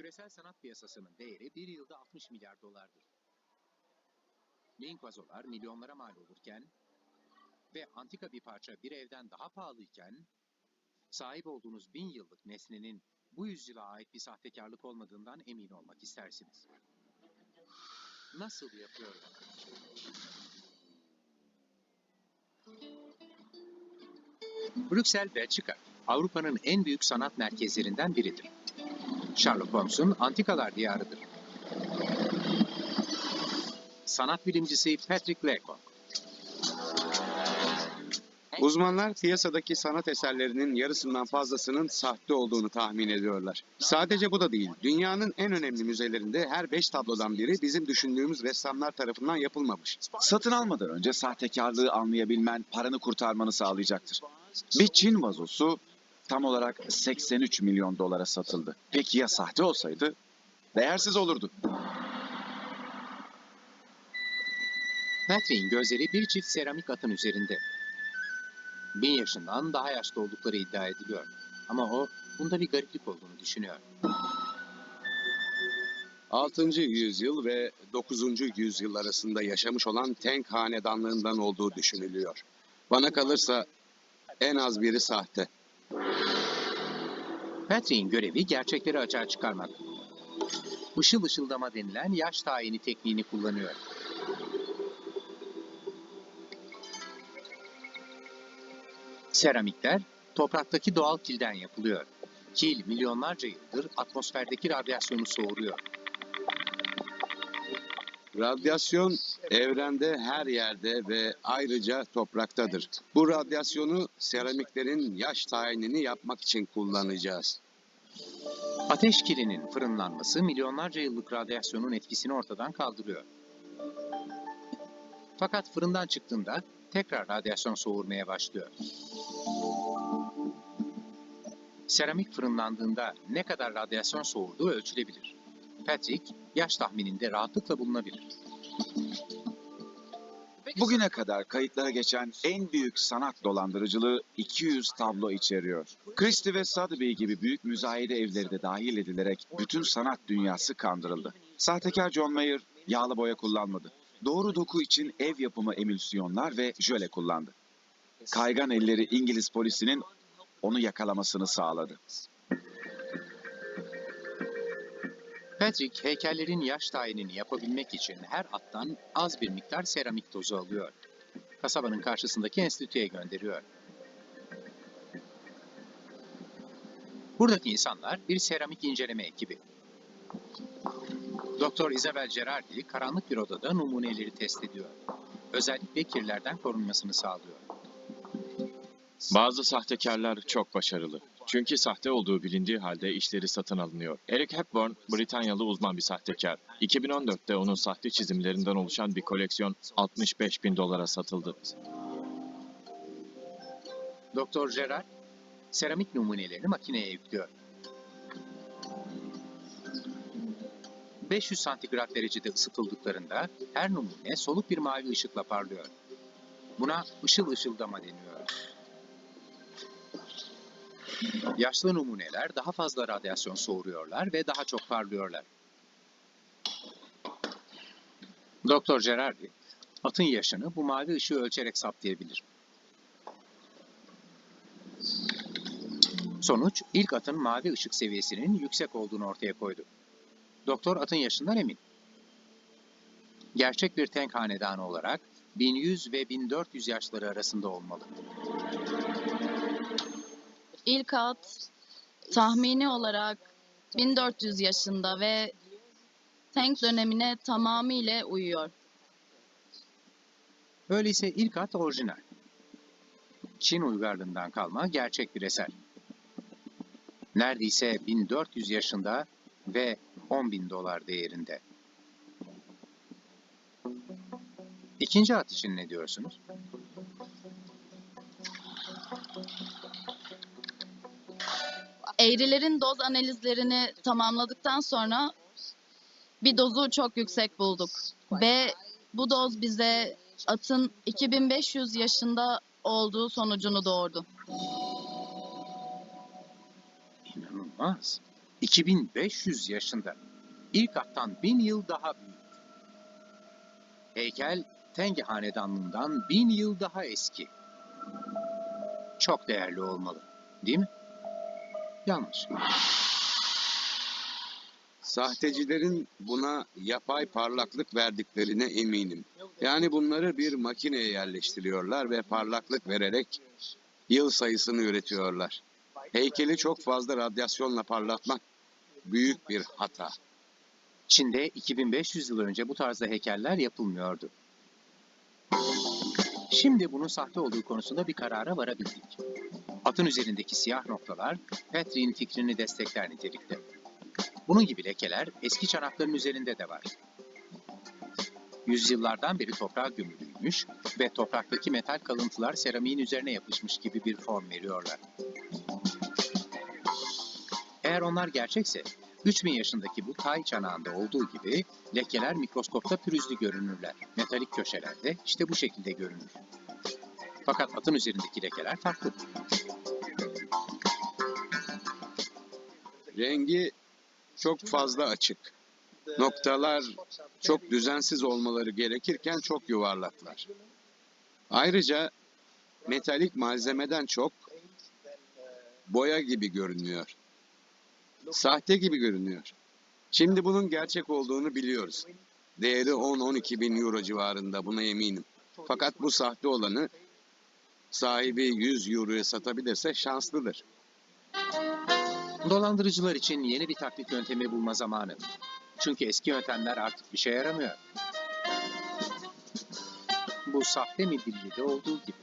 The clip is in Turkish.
Küresel sanat piyasasının değeri bir yılda 60 milyar dolardır. Mink vazolar milyonlara mal olurken ve antika bir parça bir evden daha pahalıyken sahip olduğunuz bin yıllık nesnenin bu yüzyıla ait bir sahtekarlık olmadığından emin olmak istersiniz. Nasıl yapıyorlar? Brüksel, Belçika, Avrupa'nın en büyük sanat merkezlerinden biridir. Sherlock Holmes'un antikalar diyarıdır. Sanat bilimcisi Patrick Lecombe, Uzmanlar piyasadaki sanat eserlerinin yarısından fazlasının sahte olduğunu tahmin ediyorlar. Sadece bu da değil. Dünyanın en önemli müzelerinde her beş tablodan biri bizim düşündüğümüz ressamlar tarafından yapılmamış. Satın almadan önce sahtekarlığı anlayabilmen paranı kurtarmanı sağlayacaktır. Bir Çin vazosu tam olarak 83 milyon dolara satıldı. Peki ya sahte olsaydı? Değersiz olurdu. Patrick'in gözleri bir çift seramik atın üzerinde. Bin yaşından daha yaşlı oldukları iddia ediliyor. Ama o bunda bir gariplik olduğunu düşünüyor. 6. yüzyıl ve 9. yüzyıl arasında yaşamış olan Tang hanedanlığından olduğu düşünülüyor. Bana kalırsa en az biri sahte. Patrick'in görevi gerçekleri açığa çıkarmak. Işıl ışıldama denilen yaş tayini tekniğini kullanıyor. Seramikler topraktaki doğal kilden yapılıyor. Kil milyonlarca yıldır atmosferdeki radyasyonu soğuruyor. Radyasyon evrende her yerde ve ayrıca topraktadır. Bu radyasyonu seramiklerin yaş tayinini yapmak için kullanacağız. Ateş kilinin fırınlanması milyonlarca yıllık radyasyonun etkisini ortadan kaldırıyor. Fakat fırından çıktığında tekrar radyasyon soğurmaya başlıyor. Seramik fırınlandığında ne kadar radyasyon soğurduğu ölçülebilir. Patrick, yaş tahmininde rahatlıkla bulunabilir. Bugüne kadar kayıtlara geçen en büyük sanat dolandırıcılığı 200 tablo içeriyor. Christie ve Sotheby gibi büyük müzayede evleri de dahil edilerek bütün sanat dünyası kandırıldı. Sahtekar John Mayer yağlı boya kullanmadı. Doğru doku için ev yapımı emülsiyonlar ve jöle kullandı. Kaygan elleri İngiliz polisinin onu yakalamasını sağladı. Patrick, heykellerin yaş tayinini yapabilmek için her attan az bir miktar seramik tozu alıyor. Kasabanın karşısındaki enstitüye gönderiyor. Buradaki insanlar bir seramik inceleme ekibi. Doktor Isabel Gerardi karanlık bir odada numuneleri test ediyor. Özellikle kirlerden korunmasını sağlıyor. Bazı sahtekarlar çok başarılı. Çünkü sahte olduğu bilindiği halde işleri satın alınıyor. Eric Hepburn, Britanyalı uzman bir sahtekar. 2014'te onun sahte çizimlerinden oluşan bir koleksiyon 65 bin dolara satıldı. Doktor Gerard, seramik numunelerini makineye yüklüyor. 500 santigrat derecede ısıtıldıklarında her numune soluk bir mavi ışıkla parlıyor. Buna ışıl ışıldama deniyor. Yaşlı numuneler daha fazla radyasyon soğuruyorlar ve daha çok parlıyorlar. Doktor Gerardi, atın yaşını bu mavi ışığı ölçerek saptayabilir. Sonuç, ilk atın mavi ışık seviyesinin yüksek olduğunu ortaya koydu. Doktor atın yaşından emin. Gerçek bir tank hanedanı olarak 1100 ve 1400 yaşları arasında olmalı. İlk at tahmini olarak 1400 yaşında ve Tank dönemine tamamıyla uyuyor. Öyleyse ilk at orijinal. Çin uygarlığından kalma gerçek bir eser. Neredeyse 1400 yaşında ve 10 bin dolar değerinde. İkinci at için ne diyorsunuz? Eğrilerin doz analizlerini tamamladıktan sonra bir dozu çok yüksek bulduk. Ve bu doz bize atın 2500 yaşında olduğu sonucunu doğurdu. İnanılmaz. 2500 yaşında. İlk attan bin yıl daha büyük. Heykel Tengi Hanedanlığından bin yıl daha eski. Çok değerli olmalı, değil mi? Yanlış. Sahtecilerin buna yapay parlaklık verdiklerine eminim. Yani bunları bir makineye yerleştiriyorlar ve parlaklık vererek yıl sayısını üretiyorlar. Heykeli çok fazla radyasyonla parlatmak büyük bir hata. Çin'de 2500 yıl önce bu tarzda heykeller yapılmıyordu. Şimdi bunun sahte olduğu konusunda bir karara varabildik. Atın üzerindeki siyah noktalar Petri'nin fikrini destekler nitelikte. Bunun gibi lekeler eski çanakların üzerinde de var. Yüzyıllardan beri toprağa gömülüymüş ve topraktaki metal kalıntılar seramiğin üzerine yapışmış gibi bir form veriyorlar. Eğer onlar gerçekse 3000 yaşındaki bu tay çanağında olduğu gibi lekeler mikroskopta pürüzlü görünürler. Metalik köşelerde işte bu şekilde görünür. Fakat atın üzerindeki lekeler farklı. Rengi çok fazla açık. Noktalar çok düzensiz olmaları gerekirken çok yuvarlaklar. Ayrıca metalik malzemeden çok boya gibi görünüyor. Sahte gibi görünüyor. Şimdi bunun gerçek olduğunu biliyoruz. Değeri 10-12 bin euro civarında buna eminim. Fakat bu sahte olanı sahibi 100 euroya satabilirse şanslıdır. Dolandırıcılar için yeni bir taklit yöntemi bulma zamanı. Çünkü eski yöntemler artık bir şey yaramıyor. Bu sahte midillide olduğu gibi.